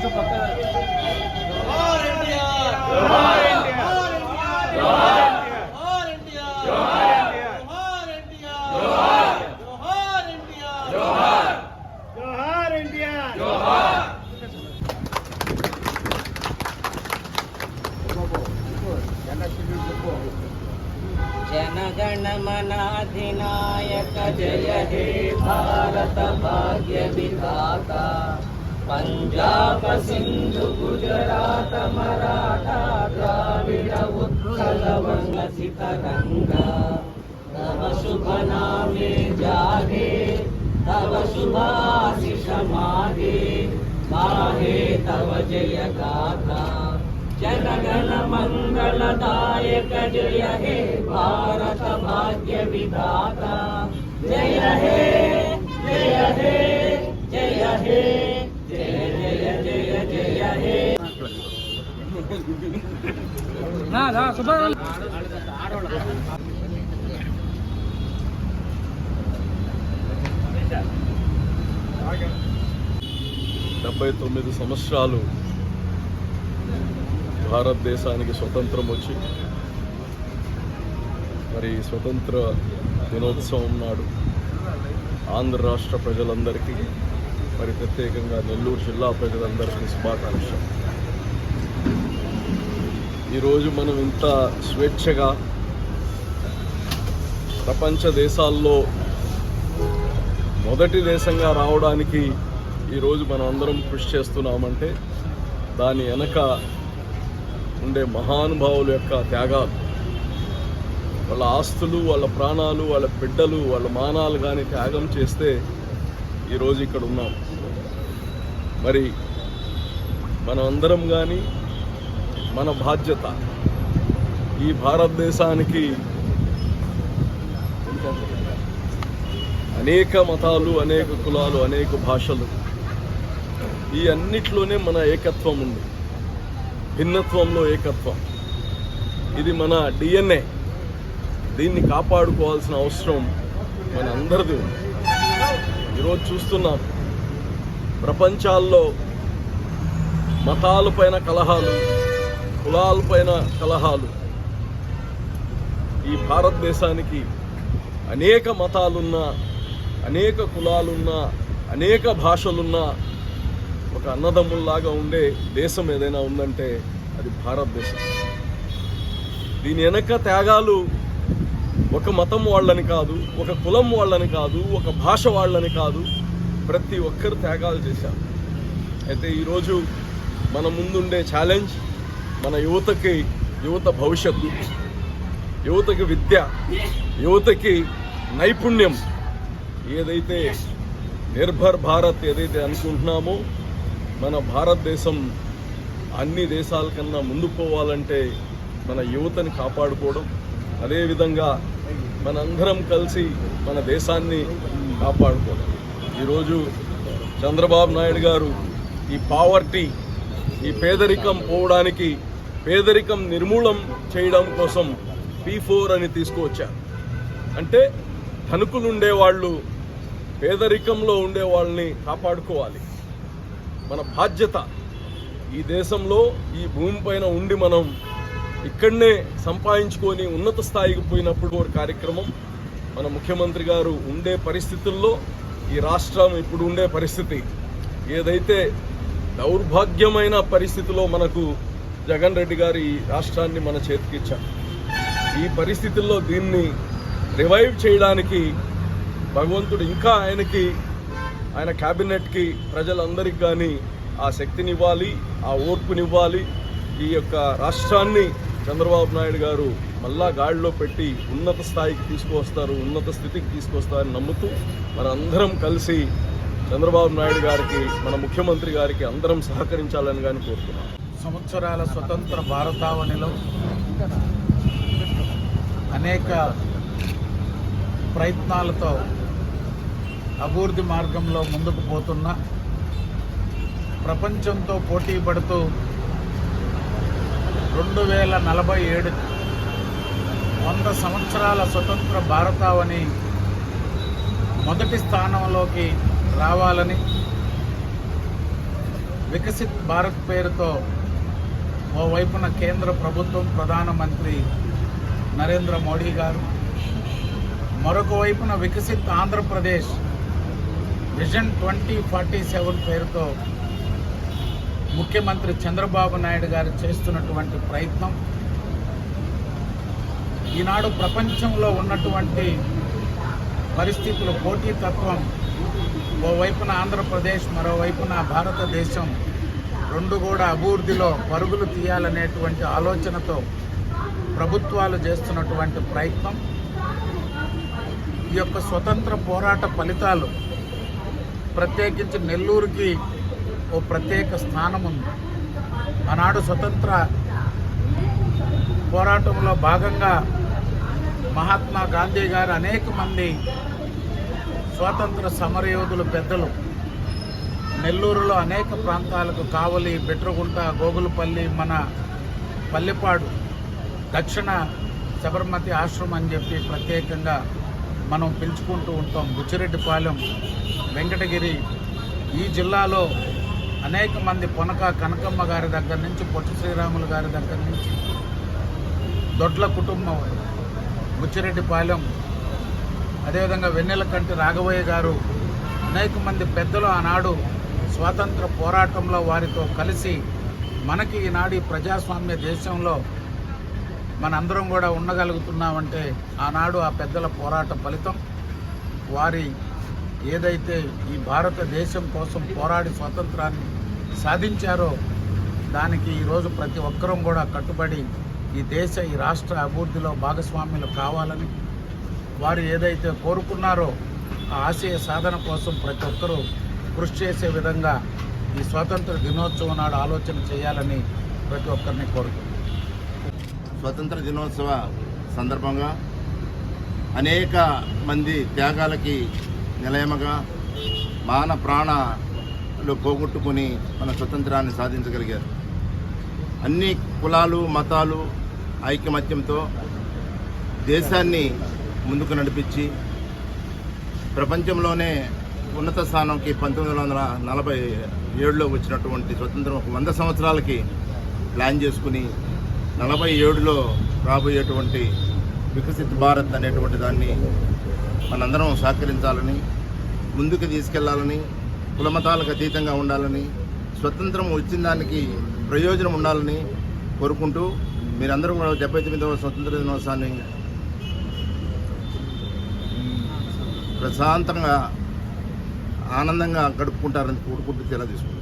पाँच सौ जय हे भारत भाग्य विधाता पंजाब सिंधु, गुजरात, मराठा, द्राविड, उत्कल वंग सितरंगा तव शुभ नामे जागे, तव शुभाशिष मागे माहे तव जय गाथा जनगण मंगलदायक जय हे, भारत भाग्य विधाता जय हे డెబ్బై తొమ్మిది సంవత్సరాలు భారతదేశానికి స్వతంత్రం వచ్చి మరి స్వతంత్ర దినోత్సవం నాడు ఆంధ్ర రాష్ట్ర ప్రజలందరికీ మరి ప్రత్యేకంగా నెల్లూరు జిల్లా ప్రజలందరికీ శుభాకాంక్షలు. ఈరోజు మనం ఇంత స్వేచ్ఛగా ప్రపంచ దేశాల్లో మొదటి దేశంగా రావడానికి ఈరోజు మనం అందరం కృషి చేస్తున్నామంటే దాని వెనక ఉండే మహానుభావుల యొక్క త్యాగాలు. వాళ్ళ ఆస్తులు వాళ్ళ ప్రాణాలు వాళ్ళ బిడ్డలు వాళ్ళ మానాలు కానీ త్యాగం చేస్తే ఈరోజు ఇక్కడ ఉన్నాం. మరి మనం అందరం కానీ మన బాధ్యత. ఈ భారతదేశానికి అనేక మతాలు అనేక కులాలు అనేక భాషలు ఈ అన్నిట్లోనే మన ఏకత్వం ఉంది. భిన్నత్వంలో ఏకత్వం. ఇది మన డిఎన్ఏ దీన్ని కాపాడుకోవాల్సిన అవసరం మన అందరిది ఉంది. ఈరోజు చూస్తున్నాం ప్రపంచాల్లో మతాలపైన కలహాలు కులాలపైన కలహాలు. ఈ భారతదేశానికి అనేక మతాలున్నా అనేక కులాలున్నా అనేక భాషలున్నా ఒక అన్నదమ్ముల్లాగా ఉండే దేశం ఏదైనా ఉందంటే అది భారతదేశం. దీని వెనక త్యాగాలు ఒక మతం వాళ్ళని కాదు ఒక కులం వాళ్ళని కాదు ఒక భాష వాళ్ళని కాదు ప్రతి ఒక్కరు త్యాగాలు చేశారు. అయితే ఈరోజు మన ముందుండే ఛాలెంజ్ మన యువతకి యువత భవిష్యత్తు యువతకి విద్య యువతకి నైపుణ్యం ఏదైతే నిర్భర్ భారత్ ఏదైతే అనుకుంటున్నామో మన భారతదేశం అన్ని దేశాల కన్నా ముందు పోవాలంటే మన యువతని కాపాడుకోవడం అదేవిధంగా మనందరం కలిసి మన దేశాన్ని కాపాడుకోవడం. ఈరోజు చంద్రబాబు నాయుడు గారు ఈ పావర్టీ ఈ పేదరికం పోవడానికి పేదరికం నిర్మూలం చేయడం కోసం పీ ఫోర్ అని తీసుకువచ్చారు. అంటే ధనుకులు ఉండేవాళ్ళు పేదరికంలో ఉండే వాళ్ళని కాపాడుకోవాలి. మన బాధ్యత ఈ దేశంలో ఈ భూమిపైన ఉండి మనం ఇక్కడనే సంపాదించుకొని ఉన్నత స్థాయికి పోయినప్పుడు ఒక కార్యక్రమం. మన ముఖ్యమంత్రి గారు ఉండే పరిస్థితుల్లో ఈ రాష్ట్రం ఇప్పుడు ఉండే పరిస్థితి. ఏదైతే దౌర్భాగ్యమైన పరిస్థితిలో మనకు జగన్ రెడ్డి గారు ఈ రాష్ట్రాన్ని మన చేతికిచ్చారు ఈ పరిస్థితుల్లో దీన్ని రివైవ్ చేయడానికి భగవంతుడు ఇంకా ఆయనకి ఆయన క్యాబినెట్కి ప్రజలందరికీ కానీ ఆ శక్తినివ్వాలి ఆ ఓర్పునివ్వాలి. ఈ యొక్క రాష్ట్రాన్ని చంద్రబాబు నాయుడు గారు మళ్ళా గాడిలో పెట్టి ఉన్నత స్థాయికి తీసుకువస్తారు ఉన్నత స్థితికి తీసుకొస్తారని నమ్ముతూ మనందరం కలిసి చంద్రబాబు నాయుడు గారికి మన ముఖ్యమంత్రి గారికి అందరం సహకరించాలని కానీ కోరుతున్నాం. సంవత్సరాల స్వతంత్ర భారతావనిలో అనేక ప్రయత్నాలతో అభివృద్ధి మార్గంలో ముందుకు పోతున్న ప్రపంచంతో పోటీ పడుతూ రెండు వేల నలభై ఏడు వంద సంవత్సరాల స్వతంత్ర భారతావని మొదటి స్థానంలోకి రావాలని వికసిత్ భారత్ పేరుతో ఓవైపున కేంద్ర ప్రభుత్వం ప్రధానమంత్రి నరేంద్ర మోడీ గారు మరొక వైపున Viksit Andhra Pradesh vision twenty forty seven పేరుతో ముఖ్యమంత్రి చంద్రబాబు నాయుడు గారు చేస్తున్నటువంటి ప్రయత్నం. ఈనాడు ప్రపంచంలో ఉన్నటువంటి పరిస్థితులు పోటీతత్వం ఓవైపున ఆంధ్రప్రదేశ్ మరోవైపున భారతదేశం రెండు కూడా అభివృద్ధిలో పరుగులు తీయాలనేటువంటి ఆలోచనతో ప్రభుత్వాలు చేస్తున్నటువంటి ప్రయత్నం ఈ యొక్క స్వతంత్ర పోరాట ఫలితాలు ప్రత్యేకించి నెల్లూరుకి ఓ ప్రత్యేక స్థానం ఉంది. ఆనాడు స్వతంత్ర పోరాటంలో భాగంగా మహాత్మా గాంధీ గారు అనేక మంది స్వాతంత్ర సమరయోధులు పెద్దలు నెల్లూరులో అనేక ప్రాంతాలకు కావలి బెట్రగుంట గోగులపల్లి మన పల్లెపాడు దక్షిణ శబర్మతి ఆశ్రమం అని చెప్పి ప్రత్యేకంగా మనం పిలుచుకుంటూ ఉంటాం. బుచ్చిరెడ్డిపాలెం వెంకటగిరి ఈ జిల్లాలో అనేక మంది పొనక కనకమ్మ గారి దగ్గర నుంచి పొట్టి శ్రీరాములు గారి దగ్గర నుంచి దొడ్ల కుటుంబం బుచ్చిరెడ్డిపాలెం. అదేవిధంగా వెన్నెలకంటి రాఘవయ్య గారు అనేక మంది పెద్దలు ఆనాడు స్వాతంత్ర పోరాటంలో వారితో కలిసి మనకి ఈనాడు ప్రజాస్వామ్య దేశంలో మనందరం కూడా ఉండగలుగుతున్నామంటే ఆనాడు ఆ పెద్దల పోరాట ఫలితం. వారి ఏదైతే ఈ భారతదేశం కోసం పోరాడి స్వాతంత్రాన్ని సాధించారో దానికి ఈరోజు ప్రతి ఒక్కరం కూడా కట్టుబడి ఈ దేశ ఈ రాష్ట్ర అభివృద్ధిలో భాగస్వామ్యులు కావాలని వారు ఏదైతే కోరుకున్నారో ఆ ఆశయ సాధన కోసం ప్రతి ఒక్కరూ కృషి చేసే విధంగా ఈ స్వాతంత్ర దినోత్సవం నాడు ఆలోచన చేయాలని ప్రతి ఒక్కరిని కోరుతున్నాను స్వతంత్ర దినోత్సవ సందర్భంగా అనేక మంది త్యాగాలకి నిలయమగా మాన ప్రాణాలు పోగొట్టుకుని మన స్వతంత్రాన్ని సాధించగలిగారు. అన్ని కులాలు మతాలు ఐకమత్యంతో దేశాన్ని ముందుకు నడిపించి ప్రపంచంలోనే ఉన్నత స్థానంకి పంతొమ్మిది వందల నలభై ఏడులో వచ్చినటువంటి స్వతంత్రం ఒక వంద సంవత్సరాలకి ప్లాన్ చేసుకుని నలభై ఏడులో రాబోయేటువంటి వికసిత్ భారత్ అనేటువంటి దాన్ని మనందరం సహకరించాలని ముందుకు తీసుకెళ్ళాలని కులమతాలకు అతీతంగా ఉండాలని స్వతంత్రం వచ్చిన దానికి ప్రయోజనం ఉండాలని కోరుకుంటూ మీరందరూ కూడా డెబ్బై తొమ్మిదవ స్వతంత్ర దినోత్సవాన్ని ప్రశాంతంగా ఆనందంగా గడుపుకుంటారని కోరుకుంటూ తెలా తీసుకుంటాం